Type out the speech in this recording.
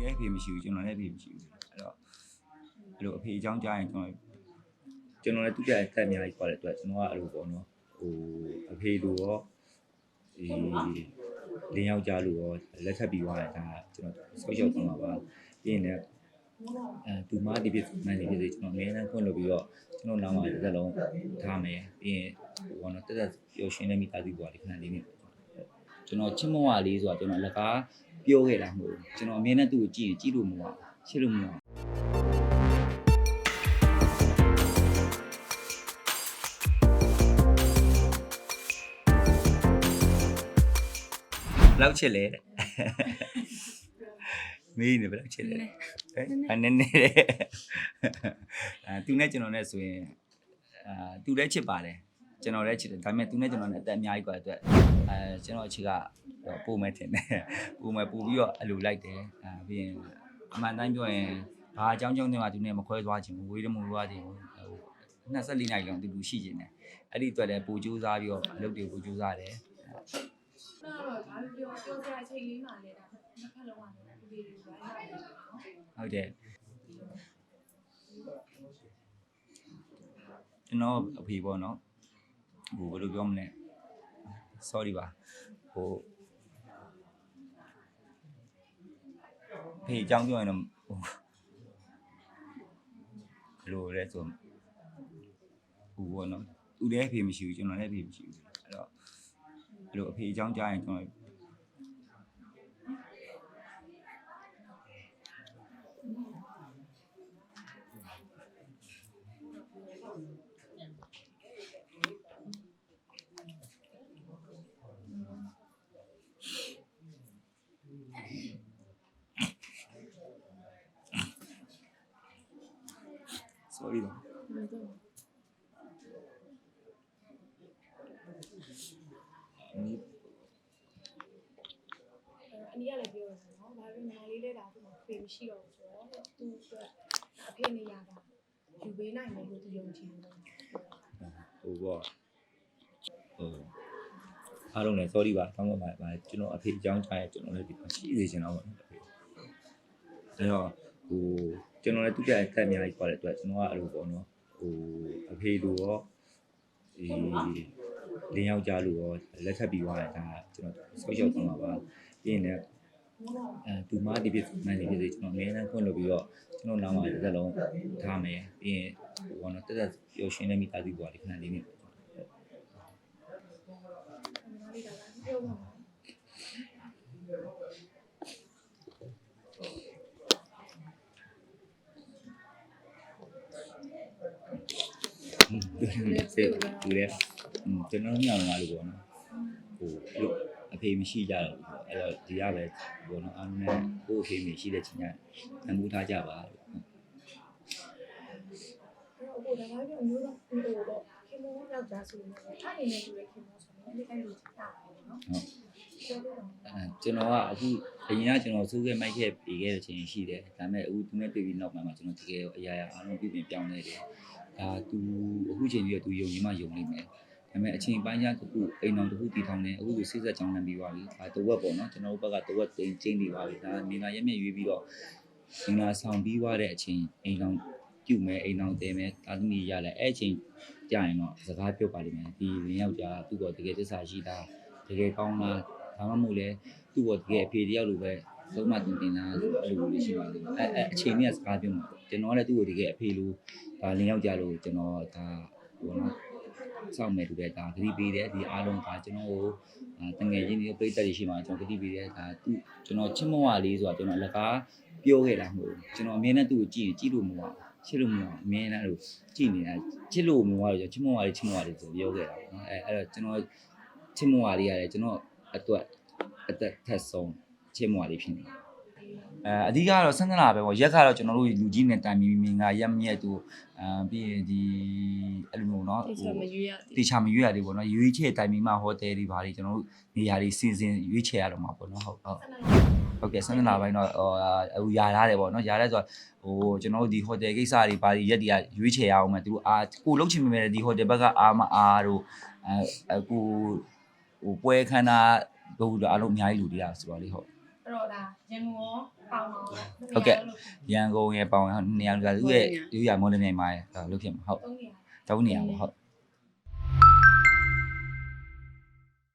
လည်းအဖေမရှိဘူးကျွန်တော်လည်းအဖေမရှိဘူးအဲ့တော့အဲ့လိုအဖေအကြောင်းကြားရင်ကျွန်တော်ကျွန်တော်လည်းသူ့ရဲ့အသက်အများကြီးခေါ်တဲ့အတွက်ကျွန်တော်ကအဲ့လိုပေါ့နော်ဟိုအဖေလိုရောဒီလင်းယောက်ျားလိုရောလက်ထပ်ပြီးသွားတယ်ဒါကျွန်တော်ဆောက်ရှောက်သွားမှာပါပြီးရင်လည်းအဲသူမဒီပြမှန်ဒီပြကျွန်တော်အများနဲ့ခွင့်လို့ပြီးတော့ကျွန်တော်နောက်မှာတစ်သက်လုံးထားမယ်ပြီးရင်ဟိုဘောနော်တက်တက်ပျော်ရွှင်တဲ့မိသားစုဘဝဒီခဏလေးနေကျွန်တော်ချစ်မဝလေးဆိုတာကျွန်တော်လက်ကား ပြောခဲ့တာမဟုတ်ဘူးကျွန်တော်အမြဲတမ်းသူ့ကိုကြည့်ရင်ကြည့်လို့မရဘူးချစ်လို့မရဘူးဘယ်လောက်ချစ်လဲတဲ့မေးနေဘယ်လောက်ချစ်လဲတဲ့ဟဲ့အနည်းနည်းတဲ့အဲသူနဲ့ကျွန်တော်နဲ့ဆိုရင်အာသူလည်းချစ်ပါတယ်ကျွန်တော်လည်းချစ်တယ်ဒါပေမဲ့သူနဲ့ကျွန်တော်နဲ့အသက်အများကြီးกว่าအတွက်အဲကျွန်တော်အချစ်က ပို့မဲ့ထင်တယ်ပို့မဲ့ပို့ပြီးတော့အလိုလိုက်တယ်အဲပြီးရင်အမှန်တိုင်းပြောရင်ဘာအကြောင်းကြောင့်တည်းမှသူနဲ့မခွဲသွားခြင်းဘူးဝေးတယ်မလို့သွားခြင်းဘူးဟို24နိုင်လောက်တူတူရှိခြင်းတယ်အဲ့ဒီအတွက်လည်းပို့ကြိုးစားပြီးတော့အလုပ်တွေပို့ကြိုးစားတယ်တော့ဘာလို့ပြောပြောစရာအချိန်လေးမှလည်းဒါနှစ်ဖက်လုံးကလည်းဒီလိုပဲရတယ်နော်ဟုတ်တယ်ကျွန်တော်အဖေပေါ့နော်ဟိုဘယ်လိုပြောမလဲ sorry ပါဟို ဖေအကြောင်းပြောရင်တော့ဟိုဘယ်လိုလဲဆိုဟိုပေါ့နော်သူလည်းအဖေမရှိဘူးကျွန်တော်လည်းအဖေမရှိဘူးအဲ့တော့ဘယ်လိုအဖေအကြောင်းကြားရင်ကျွန်တော် sorry ပါအနည်းကလည်းပြောတယ်နော်ဘာလို့ညီမလေးလည်းဒါသူ့မှာဖေမရှိတော့ဘူးဆိုတော့သူ့အတွက်အဖေနေရတာယူပေးနိုင်တယ်လို့သူယုံကြည်တယ်ဟိုပေါ့ဟိုအားလုံးလည်း sorry ပါတောင်းပန်ပါပါကျွန်တော်အဖေအကြောင်းကြားရကျွန်တော်လည်းဒီမှာရှိနေချင်တော့ပါဘူးအဲ့တော့ဟိုကျွန်တော်လည်းသူ့ရဲ့အသက်အများကြီးခေါ်တဲ့အတွက်ကျွန်တော်ကအဲ့လိုပေါ့နော် ဟိုအဖေလိုရောဒီလင်းယောက်ျားလိုရောလက်ထပ်ပြီးသွားတယ်ဒါကျွန်တော်ဆောက်ရှောက်သွားမှာပါပြီးရင်လည်းအဲသူမဒီပြမှန်ဒီပြကျွန်တော်အများနဲ့ခွင့်လို့ပြီးတော့ကျွန်တော်နောက်မှာတစ်သက်လုံးထားမယ်ပြီးရင်ဟိုဘောနော်တက်တက်ပျော်ရွှင်တဲ့မိသားစုဘဝဒီခဏလေးနေ ညီမလေးကလည်းပြောပါမှာ စေ တူတယ်ကျွန်တော်ညောင်းလာလို့ပေါ့နော်ဟိုအဲ့လိုအဖေမရှိကြတော့ဘူးအဲ့တော့ဒီရပဲပေါ့နော်အားလုံးနဲ့ကိုယ့်အဖေမရှိတဲ့ချိန်ကျတန်ဖိုးထားကြပါလို့အဲ့တော့အခုဒါကပြောအမျိုးသားဟိုပေါ့ခင်မောယောက်ျားဆိုရင်လည်းထားနေနေတူတဲ့ခင်မောဆိုရင်ဒီတိုင်းလိုချတာပဲနော်ပြောပြတော့အဲကျွန်တော်ကအခုအရင်ကကျွန်တော်စိုးခဲ့မိုက်ခဲ့ပြီးခဲ့တဲ့ချိန်ရှိတယ်ဒါပေမဲ့အခုသူနဲ့တွေ့ပြီးနောက်ပိုင်းမှာကျွန်တော်တကယ်အရာရာအားလုံးပြပြင်ပြောင်းလဲတယ် ဒါသူအခုချိန်ကြီးကသူယုံကြည်မှယုံနေမယ်ဒါပေမဲ့အချိန်ပိုင်းကျတစ်ခုအိမ်တော်တစ်ခုတည်ထောင်နေအခုသူစိတ်ဆက်ကြောင်းလန့်ပြီးသွားပြီဒါတဝက်ပေါ့နော်ကျွန်တော်တို့ဘက်ကတဝက်တိန်ချင်းနေပါပြီဒါမင်္ဂလာရက်မြရွေးပြီးတော့မင်္ဂလာဆောင်ပြီးသွားတဲ့အချိန်အိမ်တော်ပြုတ်မယ်အိမ်တော်တည်မယ်တာသမီရလဲအဲ့အချိန်ကြာရင်တော့စကားပြောပါလိမ့်မယ်ဒီလင်းယောက်ျားသူ့ကိုတကယ်တစ္ဆာရှိတာတကယ်ကောင်းလားဒါမှမဟုတ်လဲသူ့ကိုတကယ်အဖေတယောက်လိုပဲ သုံးမတင်တင်လားအဲ့လိုလေးရှိပါလိမ့်မယ်အဲ့အဲ့အချိန်ကြီးကစကားပြောမှာပေါ့ကျွန်တော်ကလည်းသူ့ကိုတကယ်အဖေလိုဒါလင်းယောက်ျားလိုကျွန်တော်ဒါဟိုနော်စောင့်မယ်တူတဲ့ဒါဂတိပေးတယ်ဒီအားလုံးဒါကျွန်တော်ကိုတငယ်ချင်းတွေပြိတ္တတွေရှိမှကျွန်တော်ဂတိပေးတယ်ဒါသူကျွန်တော်ချစ်မဝလေးဆိုတာကျွန်တော်အလကားပြောခဲ့တာမဟုတ်ဘူးကျွန်တော်အမြဲတမ်းသူ့ကိုကြည့်ရင်ကြည့်လို့မရဘူးချစ်လို့မရဘူးအမြဲတမ်းလို့ကြည့်နေတာချစ်လို့မရဘူးချစ်မဝလေးချစ်မဝလေးဆိုပြောခဲ့တာပေါ့နော်အဲအဲ့တော့ကျွန်တော်ချစ်မဝလေးရတယ်ကျွန်တော်အတွက်အသက်ထက်ဆုံး ချစ်မဝလေးဖြစ်နေတယ်အဲအဓိကတော့ဆန္ဒလာပဲပေါ့ရက်ကတော့ကျွန်တော်တို့လူကြီးနဲ့တိုင်မီမင်္ဂရက်မြက်သူအာပြီးရင်ဒီအဲ့လိုမျိုးเนาะ တိကျမရွေးရ တေချာမရွေးရသေးဘူးเนาะရွေးချယ်တိုင်မီမှာဟိုတယ်တွေဘာတွေကျွန်တော်တို့နေရာတွေစီစဉ်ရွေးချယ်ရတော့မှာပေါ့เนาะဟုတ်ဟုတ်ဟုတ်ကဲ့ဆန္ဒလာပိုင်းတော့ဟိုဟိုယာရတယ်ပေါ့เนาะယာရဲဆိုတော့ဟိုကျွန်တော်တို့ဒီဟိုတယ်ကိစ္စတွေဘာတွေရက်တွေကရွေးချယ်ရအောင်မယ်သူတို့အာကိုလုံးချင်မိမယ်ဒီဟိုတယ်ဘက်ကအာမအားတို့အဲအခုဟိုပွဲခန်းနာဘုရားအားလုံးအများကြီးလူတွေကဆိုတော့လေဟုတ် အဲ့တော့ဒါရန်ကုန်ရောပေါင်တော့ဟုတ်ကဲ့ ရန်ကုန်ရဲ့ပေါင်ရနေရာကသူ့ရဲ့ရိုးရမော်လမြိုင်မှာရလုပ်ဖြစ်မှာဟုတ်သုံးနေရသုံးနေရာပေါ့ဟုတ်